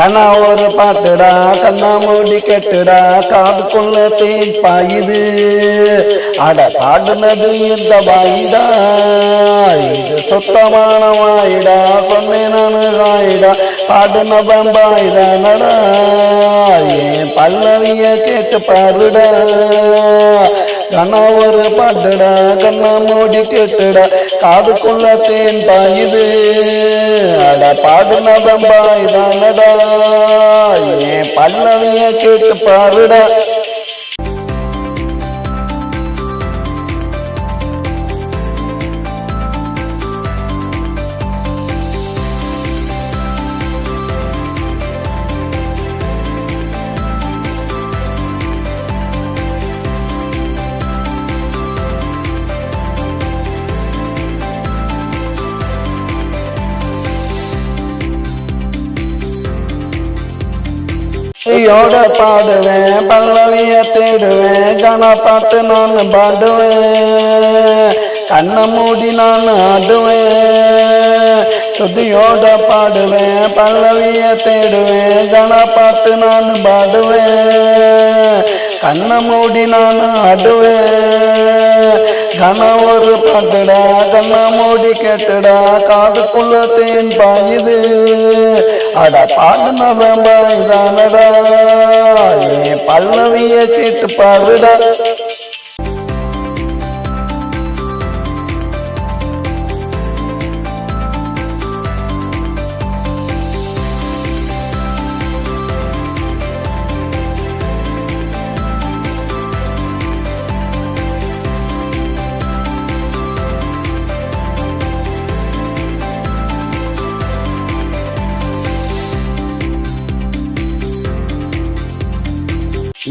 கண்ணா ஒரு பாட்டுடா கண்ணா மூடி கெட்டுடா காதுக்குள்ள தேன் பாயுது அட பாடுனது இந்த வாயிடா இது சுத்தமான வாயிடா சொன்னேன் நானு வாயிடா பாடுன பம்பாயிடா நடா என் பல்லவிய கேட்டு பாருடா. கண்ணா ஒரு பாட்டுடா கண்ணா மூடி கேட்டுடா. காதுக்குள்ள தேன் பாயுது. அட பாடுன பம்பாயிதானடா ஏன் பல்லவிய கேட்டு பாருடா. யோட பாடுவேன் பல்லவிய தேடுவேன் கன பாட்டு நான் பாடுவேன் கண்ணை மூடி நான் ஆடுவேன். சுதியோட பாடுவேன் பல்லவிய தேடுவேன் கன பாட்டு நான் பாடுவேன். கண்ணை மூடி நான் ஆடுவேன். கன ஒரு பாட்டுடா கண்ணை மூடி கேட்டுடா காதுக்குள்ள தேன் பாயுது. அட பாடுனவன் பாய்தானடா என் பல்லவிய கேட்டு பாருடா.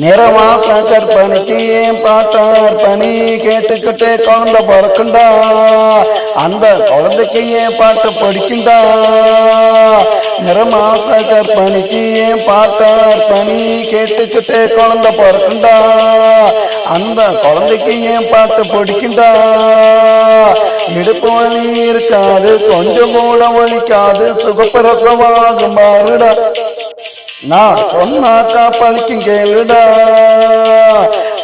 நிறமாச கற்பனைக்கு ஏன் பாட்டார் பணி கேட்டுக்கிட்டே குழந்தை பிறக்குண்டா? அந்த குழந்தைக்கு ஏன் பாட்டு படிக்குண்டா? நிறமாச கற்பனைக்கு ஏன் பாட்டார் பணி கேட்டுக்கிட்டே குழந்தை பிறக்குண்டா? அந்த குழந்தைக்கு ஏன் பாட்டு படிக்குண்டா? இடுப்பு வலி இருக்காது கொஞ்சம் கூட வலிக்காது சுகப்பிரசவாகும் மாறுடா. நான் சொன்னாக்கா பழிக்கும் கேளுடா.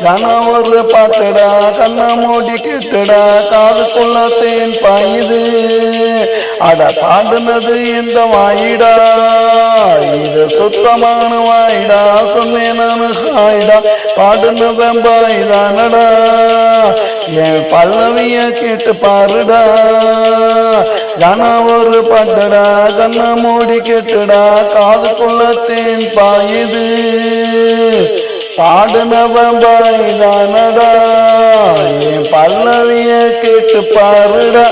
கன ஒரு பாட்டுடா கண்ணை மூடி கேட்டுடா காதுக்குள்ள தேன் பாயுது. அட பாடுனது இந்த வாயிடா. இது சுத்தமான வாயிடா சொன்னேன் நானு ஹாயிடா. பாடுன வெம்பாயிதானடா என் பல்லவிய கேட்டு பாருடா. கன பட்டடா கண்ண மூடி கெட்டுடா காது தேன் பாயுது பாடுனவன் பாய்தானடா என் பல்லவிய கேட்டு பாருடா.